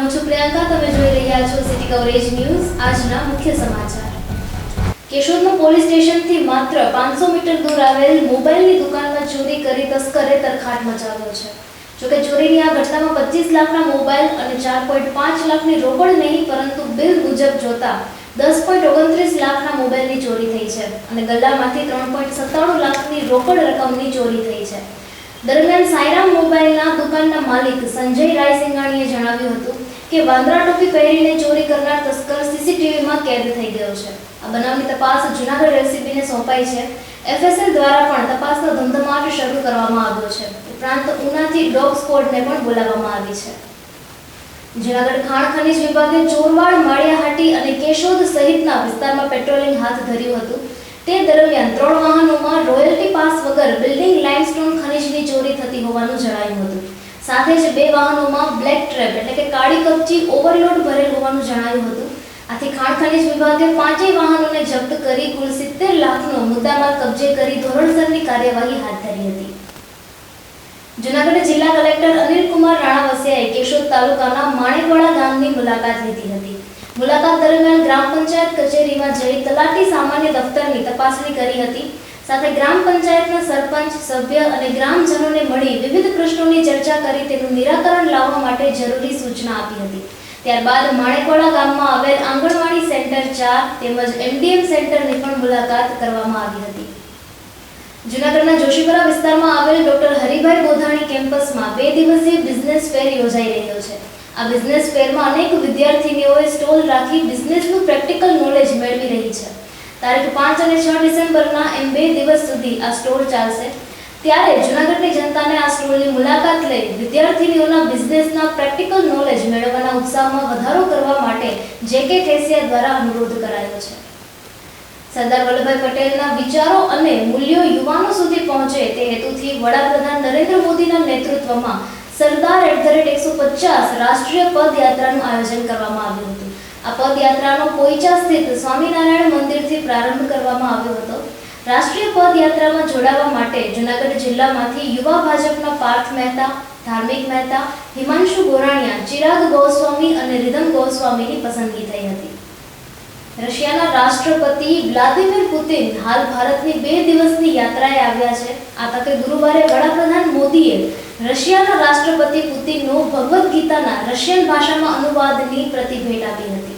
હું છું પ્રિયંકા, તમે જોઈ રહ્યા છો સિટી કવરેજ ન્યૂઝ આજના મુખ્ય સમાચાર. કેશોદના પોલીસ સ્ટેશનથી માત્ર પાંચસો મીટર દૂર આવેલ મોબાઈલની દુકાનમાં ચોરી કરી તસ્કરે તરખાટ મચાવ્યો છે. જોકે ચોરીની આ ઘટનામાં પચીસ લાખના મોબાઈલ અને ચાર પોઈન્ટ પાંચ લાખની રોકડ નહીં, પરંતુ બિલ મુજબ જોતા દસ પોઈન્ટ ઓગણત્રીસ લાખના મોબાઈલની ચોરી થઈ છે અને ગલ્લામાંથી ત્રણ પોઈન્ટ સત્તાણું લાખની રોકડ રકમની ચોરી થઈ છે. દરમિયાન સાયરામ મોબાઈલના દુકાનના માલિક સંજય રાયસિંગાણીએ જણાવ્યું હતું કે વાંદરા ટોપી પહેરીને ચોરી કરનાર તસ્કર સીસીટીવીમાં કેદ થઈ ગયો છે. આ બનાવની તપાસ જૂનાગઢ એલસીબીને સોંપાઈ છે. એફએસએલ દ્વારા પણ તપાસનો ધમધમાટ શરૂ કરવામાં આવ્યો છે. ઉપરાંત ઉનાથી ડોગ સ્કોડને પણ બોલાવવામાં આવી છે. જૂનાગઢ ખાણ ખનીજ વિભાગે ચોરવાડ, માળિયાહાટી અને કેશોદ સહિતના વિસ્તારમાં પેટ્રોલિંગ હાથ ધર્યું હતું. તે દરમિયાન ત્રણ વાહનોમાં રોયલ્ટી પાસ વગર બિલ્ડિંગ લાઇમસ્ટોન ખનીજની ચોરી થતી હોવાનું જણાયું હતું. સાથે જ બે વાહનોમાં બ્લેક કાળી કપચી ઓવરલોડ ભરેલ હોવાનું જણાયું હતું. આથી ખાણ ખનીજ વિભાગે પાંચેય વાહનોને જપ્ત કરી કુલ સિત્તેર લાખનો મુદ્દામાલ કબજે કરી ધોરણસરની કાર્યવાહી હાથ ધરી હતી. જૂનાગઢ જિલ્લા કલેક્ટર અનિલ કુમાર રાણાવસિયાએ કેશોદ તાલુકાના માણેકવાડા ગામની મુલાકાત લીધી હતી. મુલાકાત દરમિયાન ગ્રામ પંચાયત કચેરીમાં જઈ તલાટી સામાન્ય દફતરની તપાસણી કરી હતી. સાથે ગ્રામ પંચાયતના સરપંચ, સભ્ય અને ગ્રામજનોને મળી વિવિધ પ્રશ્નોની ચર્ચા કરી તેનું નિરાકરણ લાવવા માટે જરૂરી સૂચના આપી હતી. ત્યારબાદ માણેકોળા ગામમાં આવેલ આંગણવાડી સેન્ટર ચાર તેમજ એમડીએમ સેન્ટરની પણ મુલાકાત કરવામાં આવી હતી. જૂનાગઢના જોશીપુરા વિસ્તારમાં આવેલ ડોક્ટર હરિભાઈ બોધાણી કેમ્પસમાં બે દિવસીય બિઝનેસ ફેર યોજાઈ રહ્યો છે. આ બિઝનેસ ફેરમાં અનેક વિદ્યાર્થીનીઓએ સ્ટોલ રાખી બિઝનેસનું પ્રેક્ટિકલ નોલેજ મેળવી રહી છે. તારીખ પાંચ અને છ ડિસેમ્બરના એમ બે દિવસ સુધી આ સ્ટોર ચાલશે. ત્યારે જૂનાગઢની જનતાને આ સ્ટોલની મુલાકાત લઈ વિદ્યાર્થીનીઓના બિઝનેસના પ્રેક્ટિકલ નોલેજ મેળવવાના ઉત્સાહમાં વધારો કરવા માટે જેકે ઠેસિયા દ્વારા અનુરોધ કરાયો છે. સરદાર વલ્લભભાઈ પટેલના વિચારો અને મૂલ્યો યુવાનો સુધી પહોંચે તે હેતુથી વડાપ્રધાન નરેન્દ્ર મોદીના નેતૃત્વમાં સરદાર એટ ધ રેટ એકસો પચાસ રાષ્ટ્રીય પદયાત્રાનું આયોજન કરવામાં આવ્યું હતું. આ પદયાત્રાનો પોઈચા સ્થિત સ્વામિનારાયણ મંદિરથી પ્રારંભ કરવામાં આવ્યો હતો. રાષ્ટ્રીય પદયાત્રામાં જોડાવા માટે જૂનાગઢ જિલ્લામાંથી યુવા ભાજપના પાર્થ મહેતા, ધાર્મિક મહેતા, હિમાંશુ ગોરાણીયા, ચિરાગ ગોસ્વામી અને રિધમ ગોસ્વામીની પસંદગી થઈ હતી. રશિયાના રાષ્ટ્રપતિ વ્લાદિમીર પુતિન હાલ ભારતની બે દિવસની યાત્રાએ આવ્યા છે. આ તકે ગુરુવારે વડાપ્રધાન મોદીએ રશિયાના રાષ્ટ્રપતિ પુતિનનો ભગવદ્ ગીતાના રશિયન ભાષામાં અનુવાદની પ્રતિભેટ આપી હતી.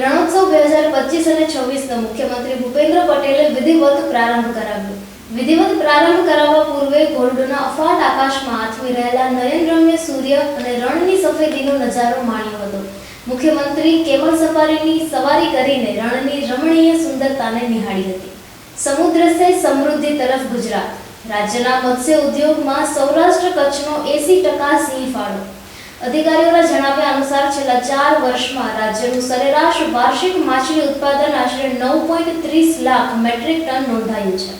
રણોત્સવ બે હજાર પચીસ અને છવ્વીસનો મુખ્યમંત્રી ભૂપેન્દ્ર પટેલે વિધિવત પ્રારંભ કરાવ્યો. વિધિવત પ્રારંભ કરાવવા પૂર્વે ગોલ્ડના અફાટ આકાશમાં આથમી રહેલા નયનરમ્ય સૂર્ય અને રણની સફેદીનો નજારો માણ્યો હતો. મુખ્યમંત્રી કેમલ સફારીની સવારી કરીને રણની રમણીય સુંદરતાને નિહાળી હતી. સમુદ્ર સમૃદ્ધિ તરફ ગુજરાત. રાજ્યના મત્સ્ય ઉદ્યોગમાં સૌરાષ્ટ્ર કચ્છનો એસી ટકા સિંહ ફાળો. અધિકારીઓના જણાવ્યા અનુસાર છેલ્લા ચાર વર્ષમાં રાજ્યનું સરેરાશ વાર્ષિક માછલી ઉત્પાદન આશરે નવ પોઈન્ટ ત્રીસ લાખ મેટ્રિક ટન નોંધાયું છે.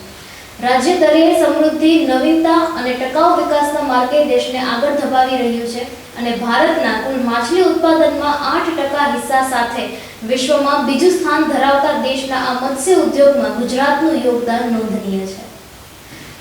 રાજ્ય દરિયાઈ સમૃદ્ધિ, નવીનતા અને ટકાઉ વિકાસના માર્ગે દેશને આગળ ધપાવી રહ્યું છે અને ભારતના કુલ માછલી ઉત્પાદનમાં આઠ ટકા હિસ્સા સાથે વિશ્વમાં બીજું સ્થાન ધરાવતા દેશના આ મત્સ્ય ઉદ્યોગમાં ગુજરાતનું યોગદાન નોંધનીય છે.